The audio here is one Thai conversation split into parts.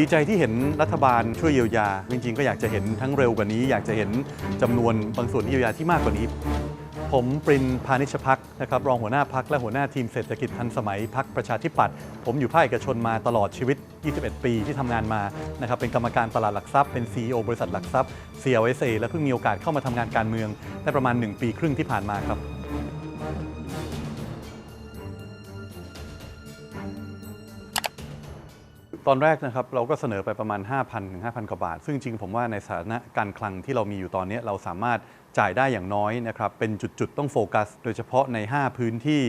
ดีใจที่เห็นรัฐบาลช่วยเยียวยา จริงๆ ก็อยากจะเห็นทั้งเร็วกว่านี้ อยากจะเห็นจำนวนบางส่วนที่เยียวยาที่มากกว่านี้ ผมปรินพานิชพักนะครับรองหัวหน้าพักและหัวหน้าทีมเศรษฐกิจทันสมัยพักประชาธิปัตย์ผมอยู่ภาคเอกชนมาตลอดชีวิต 21 ปีที่ทำงานมานะครับเป็นกรรมการตลาดหลักทรัพย์เป็น CEO บริษัทหลักทรัพย์ CLSA และเพิ่งมีโอกาสเข้ามาทำงานการเมืองได้ประมาณ 1 ปีครึ่งที่ผ่านมาครับ ตอนแรกนะครับเราก็เสนอไปประมาณ 5,000ถึง5,000 กว่าบาท ซึ่งจริงผมว่าในสถานะการคลังที่เรามีอยู่ตอนนี้เราสามารถจ่ายได้อย่างน้อยนะครับเป็นจุดๆ ต้องโฟกัส โดยเฉพาะใน 5 พื้นที่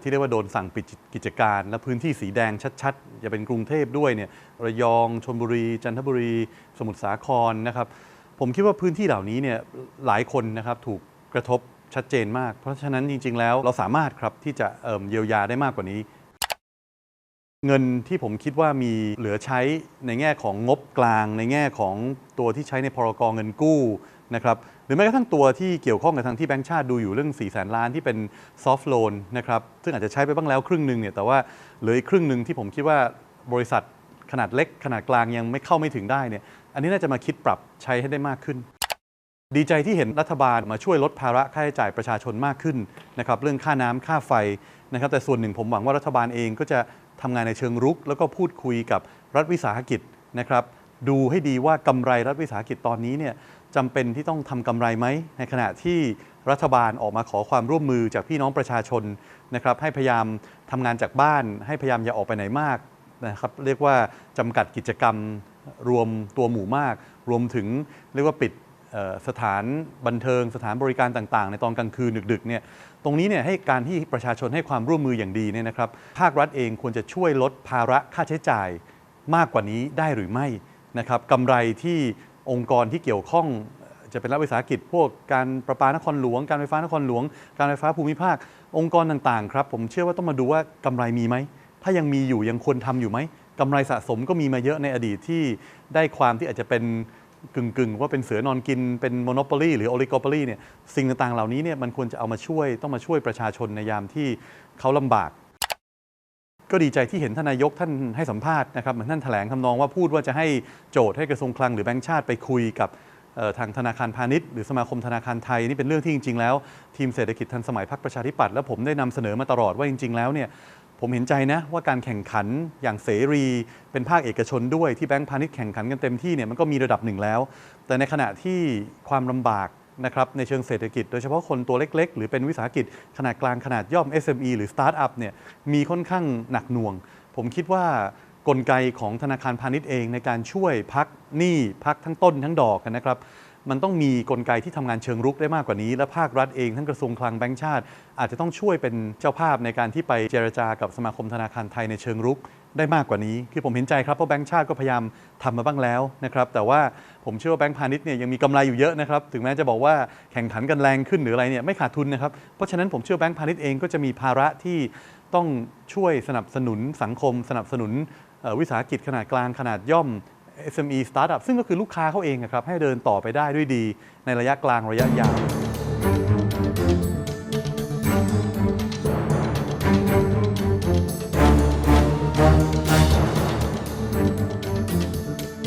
ที่เรียกว่าโดนสั่งปิดกิจการ และพื้นที่สีแดงชัดๆจะเป็นกรุงเทพด้วยเนี่ยระยองชลบุรี จันทบุรี สมุทรสาครนะครับผมคิดว่าพื้นที่เหล่านี้เนี่ยหลายคนนะครับถูกกระทบชัดเจนมาก เพราะฉะนั้นจริง ๆ แล้วเราสามารถครับที่จะเเยียวยาได้มากกว่านี้ เงินที่ผมคิดว่ามีเหลือใช้ในแง่ของงบกลาง ในแง่ของตัวที่ใช้ในพรกเงินกู้นะครับหรือแม้กระทั่งตัวที่เกี่ยวข้องกับทางที่แบงก์ชาติดูอยู่เรื่อง 4 0 0แสนล้านที่เป็นซอฟท์โลนนะครับซึ่งอาจจะใช้ไปบ้างแล้วครึ่งหนึ่งเนี่ยแต่ว่าเหลืออีกครึ่งหนึ่งที่ผมคิดว่าบริษัทขนาดเล็ก ขนาดกลางยังไม่เข้าไม่ถึงได้เนี่ยอันนี้น่าจะมาคิดปรับใช้ให้ได้มากขึ้น ดีใจที่เห็นรัฐบาลมาช่วยลดภาระค่าใช้จ่ายประชาชนมากขึ้นนะครับเรื่องค่าน้ำค่าไฟนะครับแต่ส่วนหนึ่งผมหวังว่ารัฐบาลเองก็จะ ทำงานในเชิงรุก แล้วก็พูดคุยกับรัฐวิสาหกิจนะครับ ดูให้ดีว่ากำไรรัฐวิสาหกิจตอนนี้เนี่ยจำเป็นที่ต้องทำกำไรไหม ในขณะที่รัฐบาลออกมาขอความร่วมมือจากพี่น้องประชาชนนะครับให้พยายามทำงานจากบ้าน ให้พยายามอย่าออกไปไหนมากนะครับเรียกว่าจำกัดกิจกรรมรวมตัวหมู่มาก รวมถึงเรียกว่าปิด สถานบันเทิงสถานบริการต่างๆ ในตอนกลางคืนดึกๆเนี่ยตรงนี้เนี่ยให้การที่ประชาชนให้ความร่วมมืออย่างดีเนี่ยนะครับภาครัฐเองควรจะช่วยลดภาระค่าใช้จ่ายมากกว่านี้ได้หรือไม่นะครับกำไรที่องค์กรที่เกี่ยวข้องจะเป็นรัฐวิสาหกิจ พวกการประปานครหลวง การไฟฟ้านครหลวง การไฟฟ้าภูมิภาค องค์กรต่างๆครับผมเชื่อว่าต้องมาดูว่ากำไรมีไหมถ้ายังมีอยู่ยังควรทำอยู่ไหมกำไรสะสมก็มีมาเยอะในอดีตที่ได้ความที่อาจจะเป็น กึ่งๆ ว่าเป็นเสือนอนกินเป็นโมโนโปลีหรือโอลิโกโปลีเนี่ยสิ่งต่างๆเหล่านี้เนี่ยมันควรจะเอามาช่วยต้องมาช่วยประชาชนในยามที่เขาลำบาก ก็ดีใจที่เห็นท่านนายกท่านให้สัมภาษณ์นะครับเหมือนท่านแถลงทำนองว่าพูดว่าจะให้โจทย์ให้กระทรวงคลังหรือแบงก์ชาติไปคุยกับทางธนาคารพาณิชย์หรือสมาคมธนาคารไทยนี่เป็นเรื่องที่จริง ๆ แล้ว ทีมเศรษฐกิจทันสมัยพรรคประชาธิปัตย์และผมได้นำเสนอมาตลอดว่าจริง ๆ แล้วเนี่ย ผมเห็นใจนะว่าการแข่งขันอย่างเสรี เป็นภาคเอกชนด้วยที่แบงก์พาณิชย์แข่งขันกันเต็มที่เนี่ยมันก็มีระดับหนึ่งแล้ว แต่ในขณะที่ความลำบากนะครับในเชิงเศรษฐกิจ โดยเฉพาะคนตัวเล็ก ๆ หรือเป็นวิสาหกิจขนาดกลางขนาดย่อม SME หรือสตาร์ทอัพเนี่ยมีค่อนข้างหนักหน่วง ผมคิดว่ากลไกของธนาคารพาณิชย์เองในการช่วยพักหนี้พักทั้งต้นทั้งดอกนะครับ มันต้องมีกลไกที่ทำงานเชิงรุกได้มากกว่านี้ และภาครัฐเองทั้งกระทรวงคลังแบงก์ชาติ อาจจะต้องช่วยเป็นเจ้าภาพในการที่ไปเจรจากับสมาคมธนาคารไทยในเชิงรุกได้มากกว่านี้ คือผมเห็นใจครับ เพราะแบงก์ชาติก็พยายามทำมาบ้างแล้วนะครับ แต่ว่าผมเชื่อว่าแบงก์พาณิชย์เนี่ยยังมีกำไรอยู่เยอะนะครับ ถึงแม้จะบอกว่าแข่งขันกันแรงขึ้นหรืออะไรเนี่ยไม่ขาดทุนนะครับ เพราะฉะนั้นผมเชื่อแบงก์พาณิชย์เองก็จะมีภาระที่ต้องช่วยสนับสนุนสังคม สนับสนุนวิสาหกิจขนาดกลางขนาดย่อม SME Startup ซึ่งก็คือลูกค้าเขาเองอะครับให้เดินต่อไปได้ด้วยดีในระยะกลางระยะยาว